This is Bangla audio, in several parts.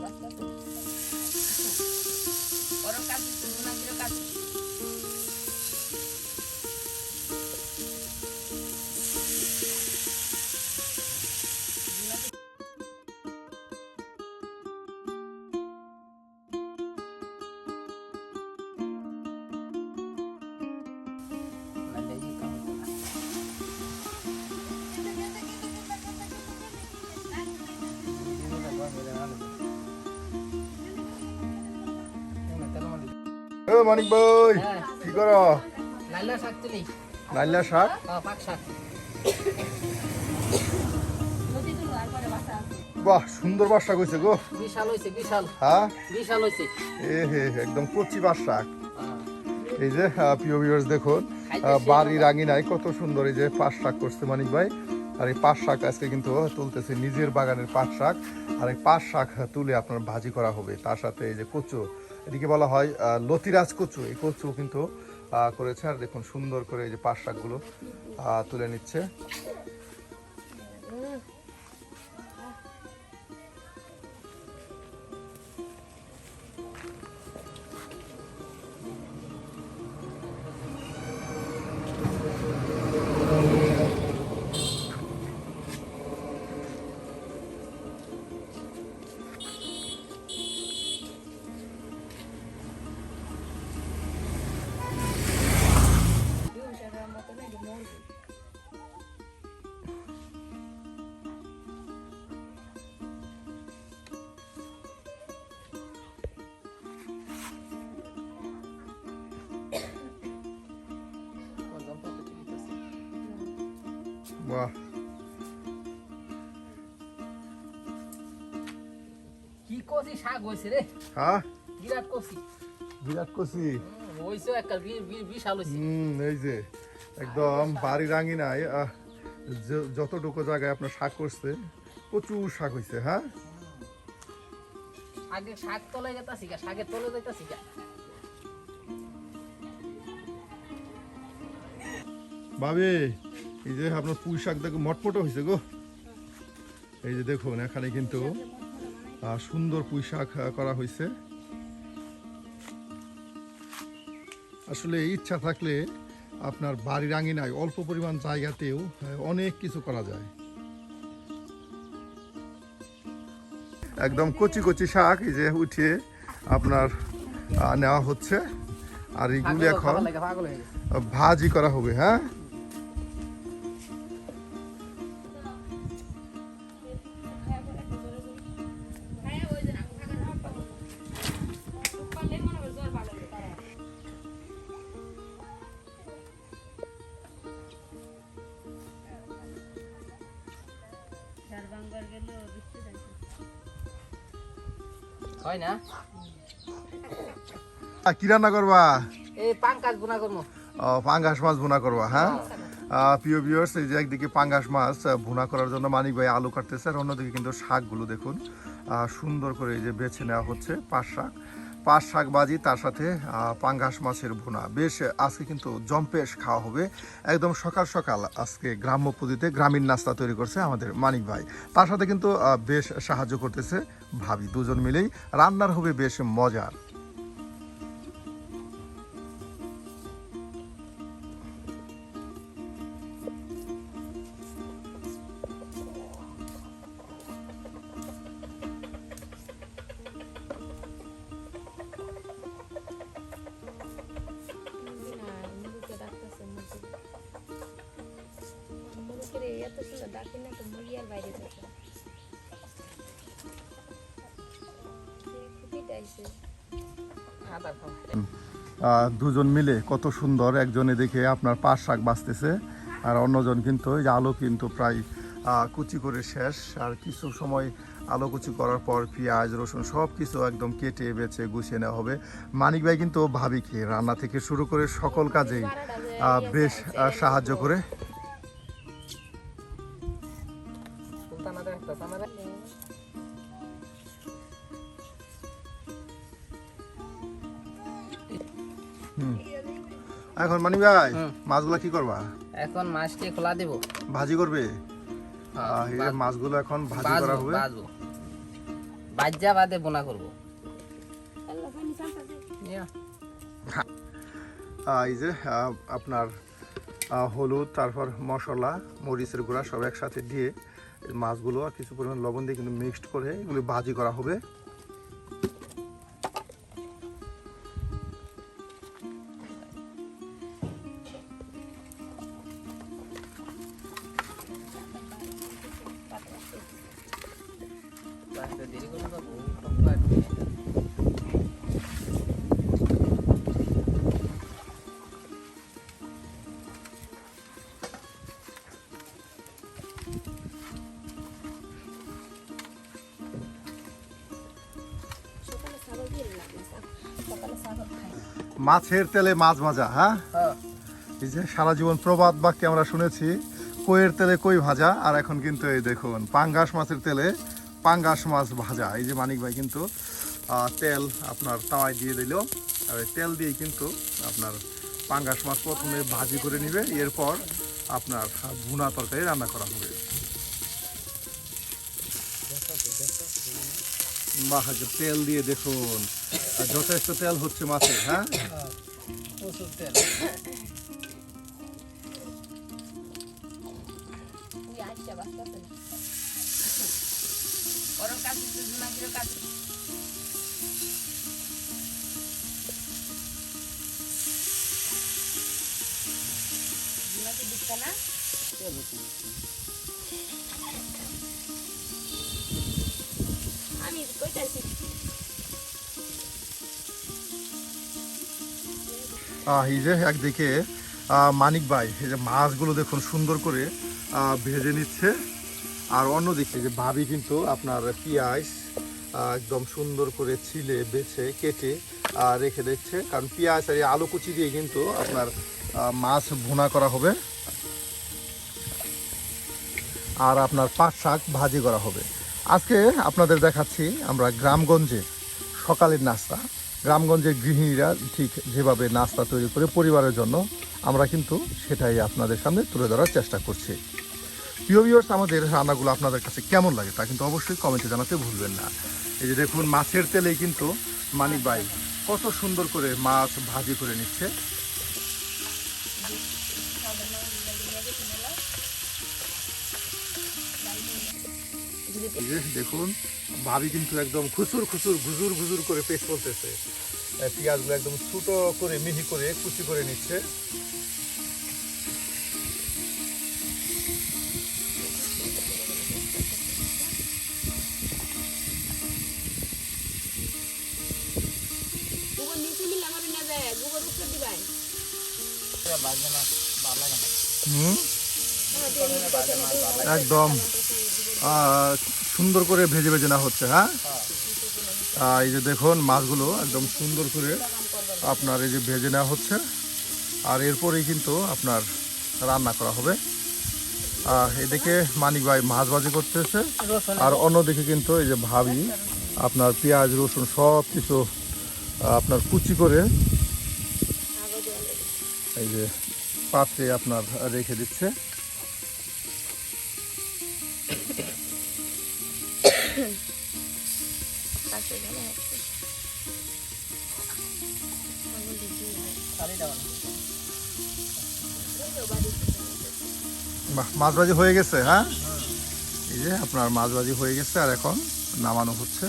ওরম মানিক ভাই হ্যাঁ। কি করো? লাইলা শাক তুলি। নাইলা শাক? পাক শাক। বাহ সুন্দর বাসা কইছে গো। বিশাল হইছে বিশাল। হ্যাঁ? বিশাল হইছে। এ হে একদম কচি বাস হ্যাঁ। এই যে প্রিয় ভিউয়ার্স দেখুন বাড়ির আঙিনায় কত সুন্দর এই যে পাট শাক করছে মানিক ভাই। আর এই পাট শাক আজকে কিন্তু তুলতেছে নিজের বাগানের পাট শাক। আর এই পাট শাক তুলে আপনার ভাজি করা হবে। তার সাথে এই যে কচু এদিকে বলা হয় লতিরাজ কচু। এই কচু কিন্তু করেছে। আর দেখুন, সুন্দর করে এই যে পাশ শাকগুলো তুলে নিচ্ছে। বাহ কি কচি শাক হইছে রে? হ্যাঁ বিরাট বিরাট কচি? হুম, হইছে একটা বি- বি- বিশাল হইছে। হুম এই যে একদম বাড়ির আঙিনায় আহ, যতটুকু জায়গায় আপনার শাক করছে প্রচুর শাক হয়েছে হ্যাঁ আগে শাক তলে যেতাছি গা শাকের তলে যাইতাছি গা। বাবে এই যে আপনার পুঁই শাক দেখো মটমটো হয়েছে গো। এই যে দেখুন এখানে কিন্তু সুন্দর পুঁই শাক করা হয়েছে আসলে ইচ্ছা থাকলে আপনার বাড়ির আঙিনায় অল্প পরিমাণ জায়গাতেও অনেক কিছু করা যায়। একদম কচি কচি শাক এই যে উঠিয়ে আপনার নেওয়া হচ্ছে। আর এইগুলি এখন ভাজি করা হবে হয়? কি রান্না করবা? এই ও, পাঙ্গাস মাছ ভুনা করবা হ্যাঁ? আহ, প্রিয় ভিউয়ার্স এই যে একদিকে পাঙ্গাস মাছ ভুনা করার জন্য মানিক ভাই আলু কাটতেছে আর অন্যদিকে কিন্তু শাকগুলো দেখুন সুন্দর করে এই যে বেছে নেওয়া হচ্ছে পাঁচ শাক। পাঁচ শাক বাজি তার সাথে পাঙ্গাস মাছের ভুনা। বেশ, আজকে কিন্তু জম্পেশ খাওয়া হবে। একদম সকাল সকাল আজকে গ্রাম্য পদ্ধতিতে গ্রামীণ নাস্তা তৈরি করছে আমাদের মানিক ভাই। তার সাথে কিন্তু বেশ সাহায্য করতেছে ভাবি। দুজন মিলেই রান্নার হবে বেশ মজার এত সুন্দর ডাকি না তো মুরগি আর বাইরে আহ, দুজন মিলে কত সুন্দর একজনে দেখে আপনার পাঁচ শাক বাঁচতেছে আর অন্যজন কিন্তু এই যে আলু কিন্তু প্রায় আহ, কুচি করে শেষ। আর কিছু সময় আলু কুচি করার পর পেঁয়াজ রসুন সব কিছু একদম কেটে বেছে গুছিয়ে নেওয়া হবে। মানিক ভাই কিন্তু ভাবিকে রান্না থেকে শুরু করে সকল কাজেই বেশ সাহায্য করে এখন মানিক ভাই। মাছগুলা কি করবা? এখন মাছটি খোলা দেব। ভাজি করবে? হ্যাঁ, এই মাছগুলো এখন ভাজি করা হবে। বাজ্যা বাদে বোনা করব। এই যে আপনার হলুদ তারপর মশলা মরিচের গুঁড়া সব একসাথে দিয়ে মাছগুলো আর কিছু পরিমাণ লবণ দিয়ে কিন্তু মিক্সড করে এগুলি ভাজি করা হবে। মাছের তেলে মাছ ভাজা হ্যাঁ? হ্যাঁ, এই যে সারা জীবন প্রবাদ বাক্যে আমরা শুনেছি কইয়ের তেলে কই ভাজা? আর এখন কিন্তু এই দেখুন পাঙ্গাস মাছের তেলে পাঙ্গাস মাছ ভাজা। এই যে মানিক ভাই কিন্তু তেল আপনার তাওয়ায় দিয়ে দিল। আর এই তেল দিয়ে কিন্তু আপনার পাঙ্গাস মাছ প্রথমে ভাজি করে নেবে। এরপর আপনার ভুনা তরকারি রান্না করা হবে। বাহ তেল দিয়ে দেখুন যথেষ্ট তেল হচ্ছে মাছের হ্যাঁ প্রচুর তেল। তুই আসছে এই যে একদিকে মানিক ভাই, এই যে মাছগুলো দেখুন সুন্দর করে ভেজে নিচ্ছে। আর অন্যদিকে যে ভাবি কিন্তু আপনার পেঁয়াজ একদম সুন্দর করে ছিলে, বেছে, কেটে রেখে দিচ্ছে। কারণ পেঁয়াজ আর এই আলু কুচি দিয়ে কিন্তু আপনার মাছ ভুনা করা হবে। আর আপনার পাট শাক ভাজি করা হবে। আজকে আপনাদের দেখাচ্ছি আমরা গ্রামগঞ্জে সকালের নাস্তা। গ্রামগঞ্জের গৃহিণীরা ঠিক যেভাবে নাস্তা তৈরি করে পরিবারের জন্য, আমরা কিন্তু সেটাই আপনাদের সামনে তুলে ধরার চেষ্টা করছি। প্রিয় ভিউয়ার্স আমাদের রান্নাগুলো আপনাদের কাছে কেমন লাগে তা কিন্তু অবশ্যই কমেন্টে জানাতে ভুলবেন না। এই যে দেখুন, মাছের তেলেই কিন্তু মানিক ভাই কত সুন্দর করে মাছ ভাজি করে নিচ্ছে। যে দেখুন ভাবি কিন্তু একদম খুচুর খুচুর ঘুজুর ঘুজুর করে পেস্ট করতেছে। পেঁয়াজগুলো একদম ছোটো করে মিহি করে কুচি করে নিচ্ছে। হুম? একদম। সুন্দর করে ভেজে ভেজে না হচ্ছে হ্যাঁ? এই যে দেখুন, মাছগুলো একদম সুন্দর করে আপনার এই যে ভেজে নেওয়া হচ্ছে, আর এরপরেই কিন্তু আপনার রান্না করা হবে। আর এদিকে মানিক ভাই মাছ ভাজি করতেছে, আর অন্যদিকে কিন্তু এই যে ভাবি, আপনার পেঁয়াজ, রসুন সব কিছু, আপনার কুচি করে এই যে পাত্রে আপনার রেখে দিচ্ছে। মাছ ভাজি হয়ে গেছে হ্যাঁ এই যে আপনার মাছ ভাজি হয়ে গেছে আর এখন নামানো হচ্ছে।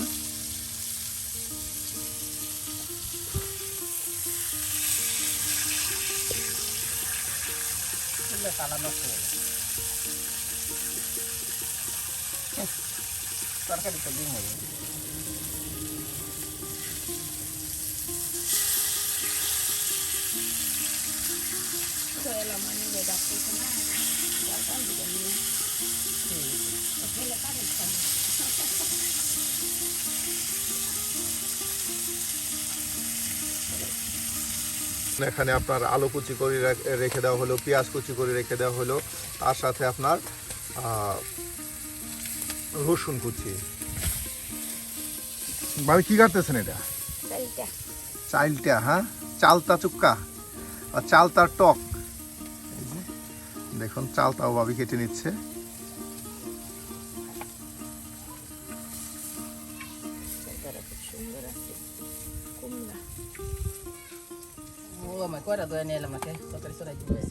তরকারি তো হয়ে এখানে আপনার আলু কুচি করে রাখ- দেওয়া হলো পেঁয়াজ কুচি করে রেখে দেওয়া হলো তার সাথে আপনার রসুন কুচি। ভাবি কি কাটতেছেন এটা? চালটা চাইলটা হ্যাঁ? চালতা চুক্কা বা চালতার টক। দেখুন চালতাও ভাবি কেটে নিচ্ছে। কয়টা দয়া নিয়ে এলাম আমাকে তরকারি চড়াই দিবে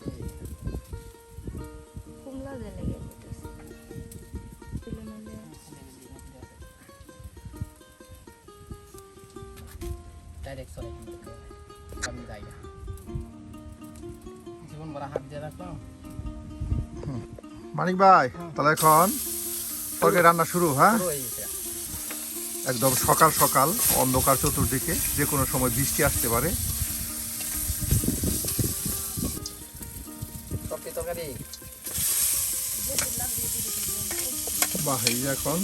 কুমড়া দিয়ে লেগে যেতেছে তুলে নিলে ডাইরেক্ট চড়াই দিবে আমি যাই না জীবন বড় হাত দিয়ে রাখলাম মানিক ভাই তাহলে এখন তরকারি রান্না শুরু হ্যাঁ? একদম সকাল সকাল অন্ধকার চতুর্দিকে যে কোনো সময় বৃষ্টি আসতে পারে বাহ এই এখন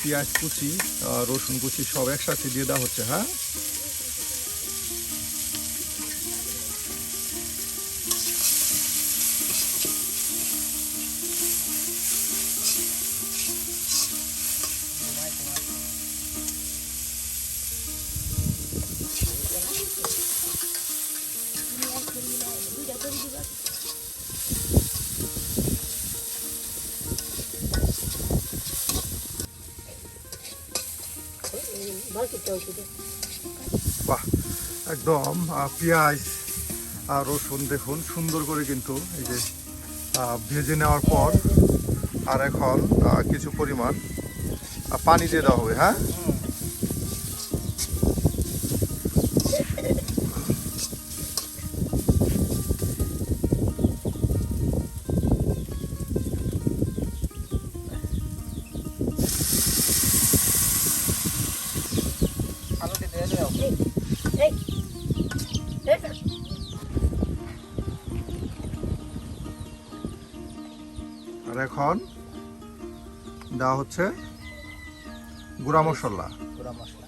পেঁয়াজ কুচি রসুন কুচি সব একসাথে দিয়ে দেওয়া হচ্ছে হ্যাঁ? বাহ, একদম পেঁয়াজ আর রসুন দেখুন, সুন্দর করে কিন্তু এই যে ভেজে নেওয়ার পর আর এখন কিছু পরিমাণ পানি দিয়ে দেওয়া হবে হ্যাঁ? এখন দেওয়া হচ্ছে গুঁড়া মশলা। গুঁড়া মশলা।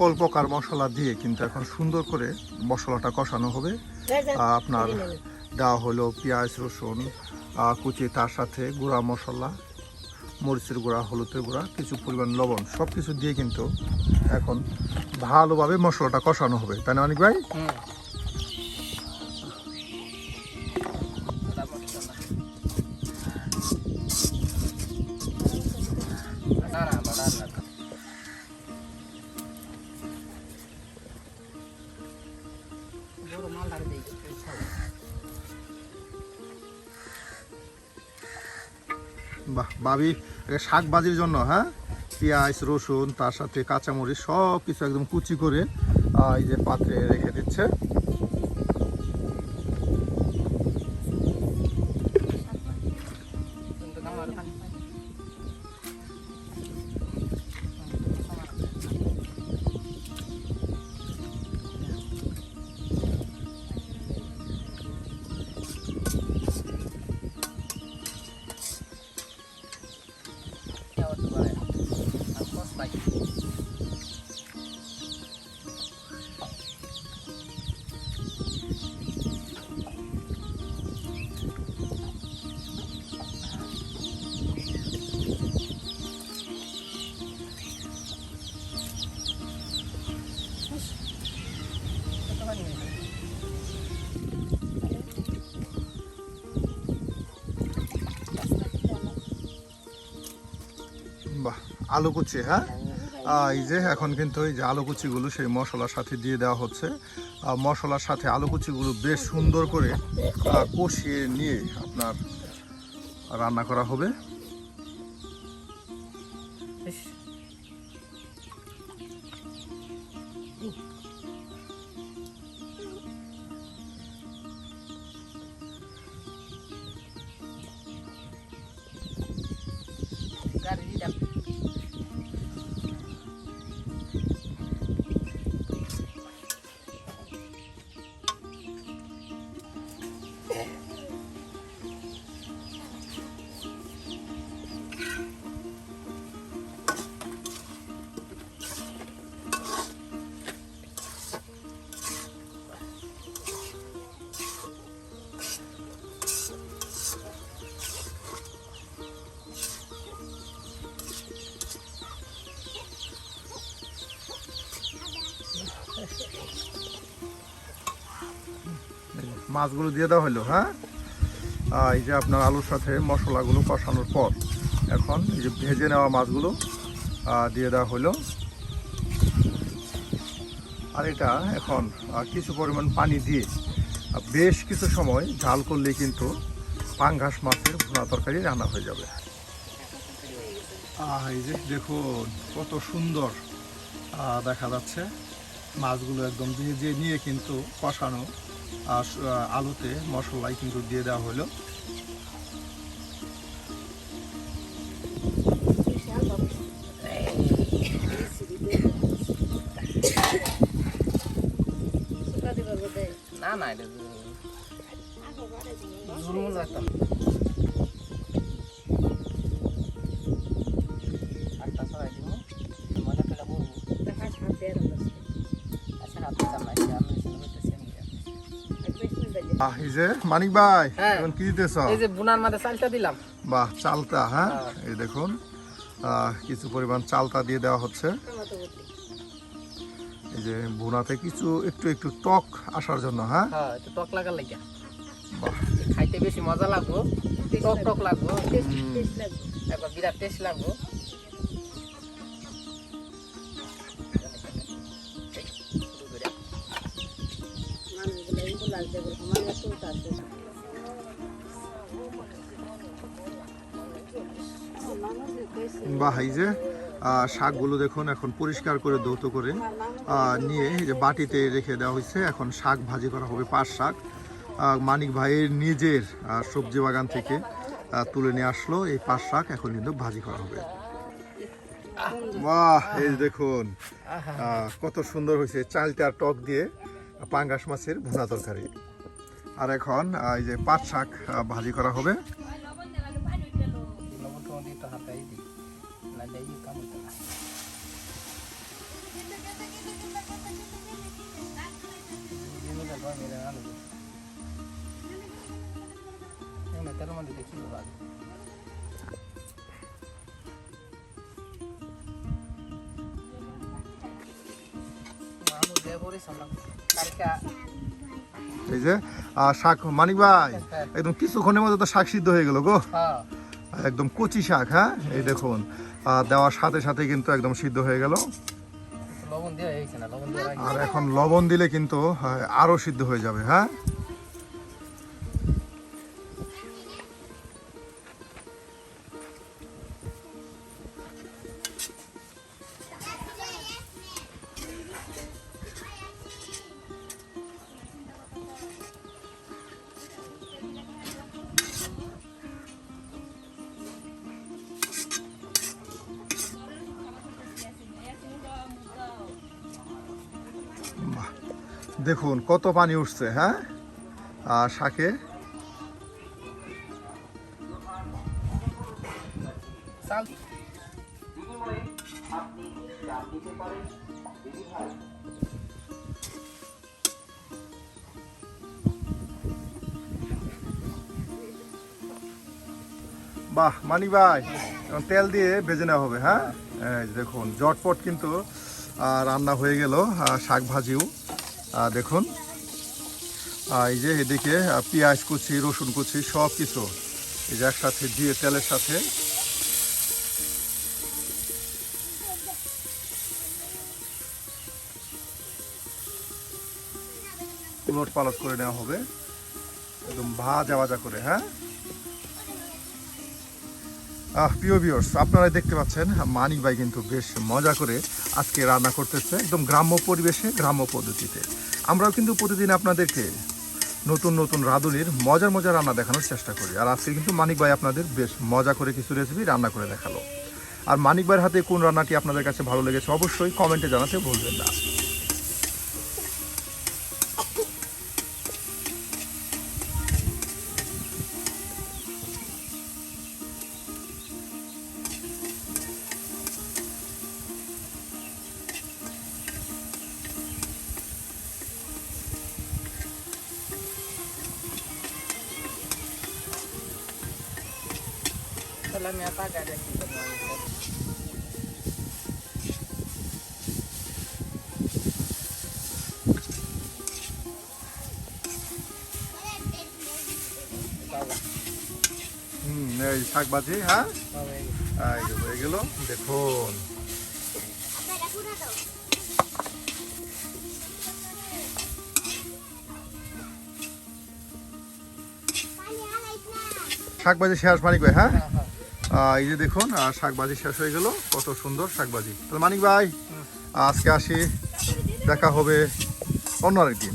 সকল প্রকার মশলা দিয়ে কিন্তু এখন সুন্দর করে মশলাটা কষানো হবে। আপনার দেওয়া হলো পেঁয়াজ রসুন কুচি তার সাথে গুঁড়া মশলা মরিচের গুঁড়া হলুদের গুঁড়া কিছু পরিমাণ লবণ সব কিছু দিয়ে কিন্তু এখন ভালোভাবে মশলাটা কষানো হবে। তাই না অনেক ভাই? বাহ, বাবি শাক বাজির জন্য হ্যাঁ? পেঁয়াজ, রসুন, তার সাথে কাঁচামরিচ সব কিছু একদম কুচি করে এই যে পাত্রে রেখে দিচ্ছে। আলু কুচি হ্যাঁ? এই যে এখন কিন্তু এই যে আলু কুচিগুলো সেই মশলার সাথে দিয়ে দেওয়া হচ্ছে। মশলার সাথে আলু কুচিগুলো বেশ সুন্দর করে কষিয়ে নিয়ে আপনার রান্না করা হবে। মাছগুলো দিয়ে দেওয়া হলো হ্যাঁ? এই যে আপনার আলুর সাথে মশলাগুলো কষানোর পর এখন এই যে ভেজে নেওয়া মাছগুলো দিয়ে দেওয়া হলো। আর এটা এখন কিছু পরিমাণ পানি দিয়ে বেশ কিছু সময় ঝাল করলে কিন্তু পাঙ্গাস মাছের ভুনা তরকারি রান্না হয়ে যাবে। এই যে দেখুন, কত সুন্দর দেখা যাচ্ছে। মাছগুলো একদম যে নিয়ে কিন্তু কষানো আলুতে মশলাই কিন্তু দিয়ে দেওয়া হলো। না না এটা মিল এই যে মানিক ভাই হ্যাঁ। এখন কি দিতেছ? এই যে বুনার মাঝে চালটা দিলাম। বাহ চালতা হ্যাঁ? হ্যাঁ। এই দেখুন কিছু পরিমাণ চালতা দিয়ে দেওয়া হচ্ছে। এই যে ভুনাতে কিছু একটু একটু টক আসার জন্য হ্যাঁ? হ্যাঁ একটু টক লাগার লাগিয়া। বাহ। খাইতে বেশি মজা লাগবো। টক টক লাগবো। টেস্ট টেস্ট লাগবে একবার বিরাট টেস্ট লাগবো। মানুষ কইছে বাহ, এই যে শাকগুলো দেখুন, এখন পরিষ্কার করে দৌত করে নিয়ে যে বাটিতে রেখে দেওয়া হয়েছে। এখন শাক ভাজি করা হবে, পাঁচ শাক। মানিক ভাইয়ের নিজের সবজি বাগান থেকে তুলে নিয়ে আসলো। এই পাঁচ শাক এখন কিন্তু ভাজি করা হবে। বাহ, এই দেখুন কত সুন্দর হয়েছে চালটা টক দিয়ে। পাঙ্গাস মাছের ভুনা তরকারি। আর এখন এই যে পাট শাক ভাজি করা হবে। লবণ টবণ দিয়ে একটু এই যে আর শাক মানিক ভাই একদম কিছুক্ষণের মধ্যে তো শাক সিদ্ধ হয়ে গেল গো। হ্যাঁ। একদম কচি শাক হ্যাঁ? এই দেখুন দেওয়ার সাথে সাথে কিন্তু একদম সিদ্ধ হয়ে গেল। আর এখন লবণ দিলে কিন্তু আহ, আরও সিদ্ধ হয়ে যাবে হ্যাঁ? দেখুন, কত পানি উঠছে হ্যাঁ? আর শাকে? বাহ মানি ভাই তেল দিয়ে ভেজে নেওয়া হবে হ্যাঁ? দেখুন, জটপট কিন্তু রান্না হয়ে গেল শাক ভাজিও। দেখুন। এই যে এদিকে পেঁয়াজ কুচি, রসুন কুচি, সব কিছু। এই যে একসাথে দিয়ে তেলের সাথে। উলট পালট করে নেওয়া হবে। একদম ভাজা ভাজা করে হ্যাঁ? প্রিয় ভিউয়ার্স আপনারা দেখতে পাচ্ছেন, মানিক ভাই কিন্তু বেশ মজা করে আজকে রান্না করতেছে একদম গ্রাম্য পরিবেশে, গ্রাম্য পদ্ধতিতে। আমরাও কিন্তু প্রতিদিন আপনাদেরকে নতুন নতুন রাঁধুনির মজার মজার রান্না দেখানোর চেষ্টা করি। আর আজকে কিন্তু মানিক ভাই আপনাদের বেশ মজা করে কিছু রেসিপি রান্না করে দেখাল। আর মানিক ভাইয়ের হাতে কোন রান্নাটি আপনাদের কাছে ভালো লেগেছে অবশ্যই কমেন্টে জানাতে ভুলবেন না। এই শাকভাজি হ্যাঁ? সব হয়ে গেছে। এই যে হয়ে গেল। দেখুন। শাক শেষ মানিক ভাই হ্যাঁ? হ্যাঁ, হ্যাঁ। এই যে দেখুন আহ, শাক ভাজি শেষ হয়ে গেল। কত সুন্দর শাক ভাজি তাহলে মানিক ভাই আজকে আসি দেখা হবে অন্য আরেকদিন।